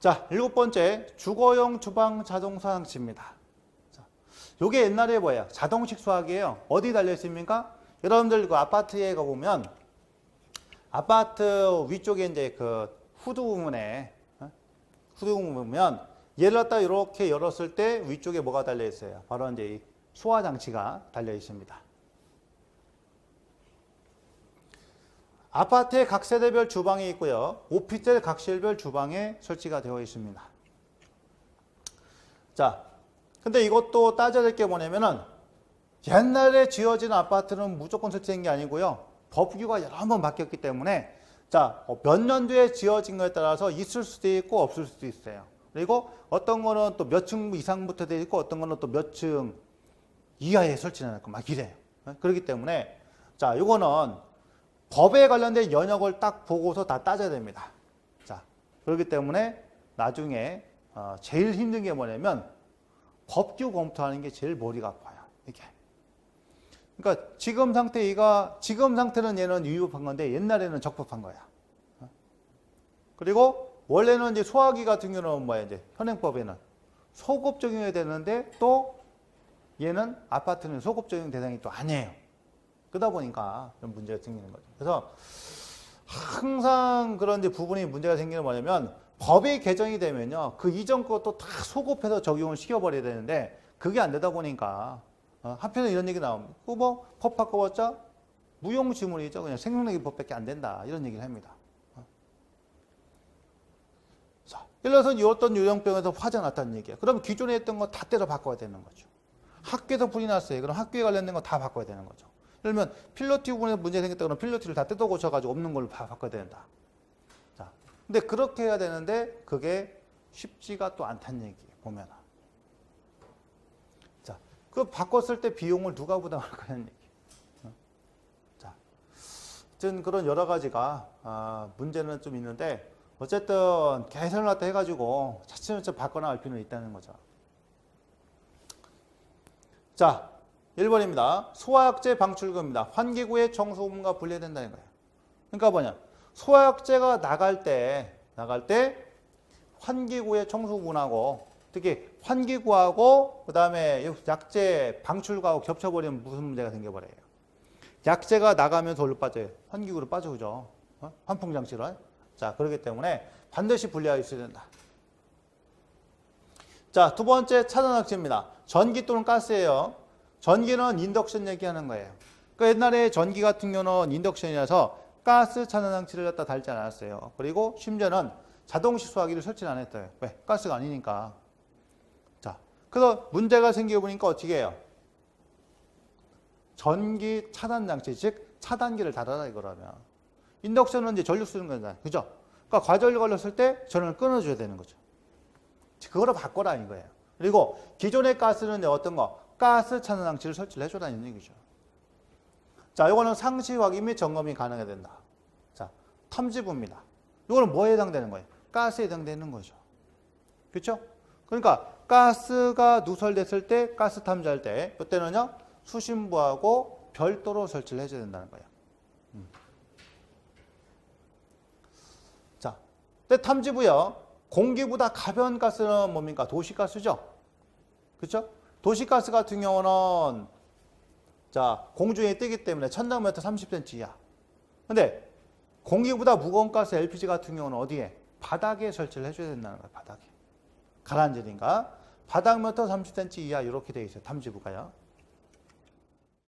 자, 일곱 번째 주거용 주방 자동사 장치입니다. 자, 요게 옛날에 뭐예요? 자동식 수학이에요. 어디 달려 있습니까? 여러분들 그 아파트에 가 보면 아파트 위쪽에 이제 그 후드 부분에 어? 후드 부분 보면 얘를 갖다 이렇게 열었을 때 위쪽에 뭐가 달려 있어요? 바로 이제 이 소화 장치가 달려 있습니다. 아파트의 각 세대별 주방이 있고요. 오피스텔 각 실별 주방에 설치가 되어 있습니다. 자, 근데 이것도 따져야 될 게 뭐냐면은 옛날에 지어진 아파트는 무조건 설치된 게 아니고요. 법규가 여러 번 바뀌었기 때문에 자, 어, 몇 년도에 지어진 거에 따라서 있을 수도 있고 없을 수도 있어요. 그리고 어떤 거는 또 몇 층 이상부터 돼 있고 어떤 거는 또 몇 층 이하에 할거 막 이래요. 어? 그렇기 때문에 자, 이거는 법에 관련된 연역을 딱 보고서 다 따져야 됩니다. 자, 그렇기 때문에 나중에 어, 제일 힘든 게 뭐냐면 법규 검토하는 게 제일 머리가 아파요. 이게. 그러니까 지금 상태 이가 지금 상태는 얘는 위법한 건데 옛날에는 적법한 거야. 어? 그리고 원래는 이제 소화기 같은 경우는 뭐야 이제 현행법에는 소급 적용해야 되는데 또 얘는 아파트는 소급 적용 대상이 또 아니에요. 그러다 보니까 이런 문제가 생기는 거죠. 그래서 항상 그런 부분이 문제가 생기는 뭐냐면 법이 개정이 되면요. 그 이전 것도 다 소급해서 적용을 시켜버려야 되는데 그게 안 되다 보니까 어, 한편에 이런 얘기 나옵니다. 그뭐 법 바꿔봤자 무용지물이죠. 그냥 생명력의 법밖에 안 된다. 이런 얘기를 합니다. 어. 자, 예를 들어서 이 어떤 요령병에서 화재가 났다는 얘기야. 그럼 기존에 했던 거 다 때려 바꿔야 되는 거죠. 학교에서 불이 났어요. 그럼 학교에 관련된 거 다 바꿔야 되는 거죠. 들면 필로티 부분에 문제 생겼다 그러면 필로티를 다 뜯어 고쳐가지고 없는 걸로 다 바꿔야 된다. 자, 근데 그렇게 해야 되는데 그게 쉽지가 또 않다는 얘기예요. 보면. 자, 그 바꿨을 때 비용을 누가 부담할 거냐는 얘기. 어? 자, 어쨌든 그런 여러 가지가 아, 문제는 좀 있는데 어쨌든 개선을 갖다 해가지고 차츰차츰 바꿔나갈 필요는 있다는 거죠. 자, 1번입니다. 소화약제 방출구입니다. 환기구의 청소부문과 분리된다는 거예요. 그러니까 뭐냐? 소화약제가 나갈 때 나갈 때 환기구의 청소부문하고 특히 환기구하고 그다음에 약제 방출구하고 겹쳐버리면 무슨 문제가 생겨버려요? 약제가 나가면서 어디로 빠져요? 환기구로 빠져오죠. 어? 환풍 장치로. 자, 그렇기 때문에 반드시 분리하여 있어야 된다. 자, 두 번째 차단학제입니다. 전기 또는 가스예요. 전기는 인덕션 얘기하는 거예요. 그 옛날에 전기 같은 경우는 인덕션이라서 가스 차단 장치를 갖다 달지 않았어요. 그리고 심지어는 자동 식 수화기를 설치를 안 했어요. 왜? 가스가 아니니까. 자, 그래서 문제가 생겨 보니까 어떻게 해요? 전기 차단 장치, 즉 차단기를 달아라 이거라면. 인덕션은 이제 전류 쓰는 거잖아요. 그죠? 그러니까 과전류 걸렸을 때 전원을 끊어줘야 되는 거죠. 그거로 바꿔라 이 거예요. 그리고 기존의 가스는 어떤 거? 가스 차단 장치를 설치를 해줘라는 얘기죠. 자, 이거는 상시 확인 및 점검이 가능해야 된다. 자, 탐지부입니다. 이거는 뭐에 해당되는 거예요? 가스에 해당되는 거죠. 그렇죠? 그러니까 가스가 누설됐을 때 가스 탐지할 때 이때는요 수신부하고 별도로 설치를 해줘야 된다는 거예요. 음. 자, 근데 탐지부요 공기보다 가벼운 가스는 뭡니까? 도시가스죠. 그렇죠? 도시가스 같은 경우는 자 공중에 뜨기 때문에 천당미터 30cm 이하. 근데 공기보다 무거운 가스 LPG 같은 경우는 어디에? 바닥에 설치를 해줘야 된다는 거예요. 바닥에. 가라앉으니까 바닥 미터 30cm 이하 이렇게 돼 있어요. 탐지부가요.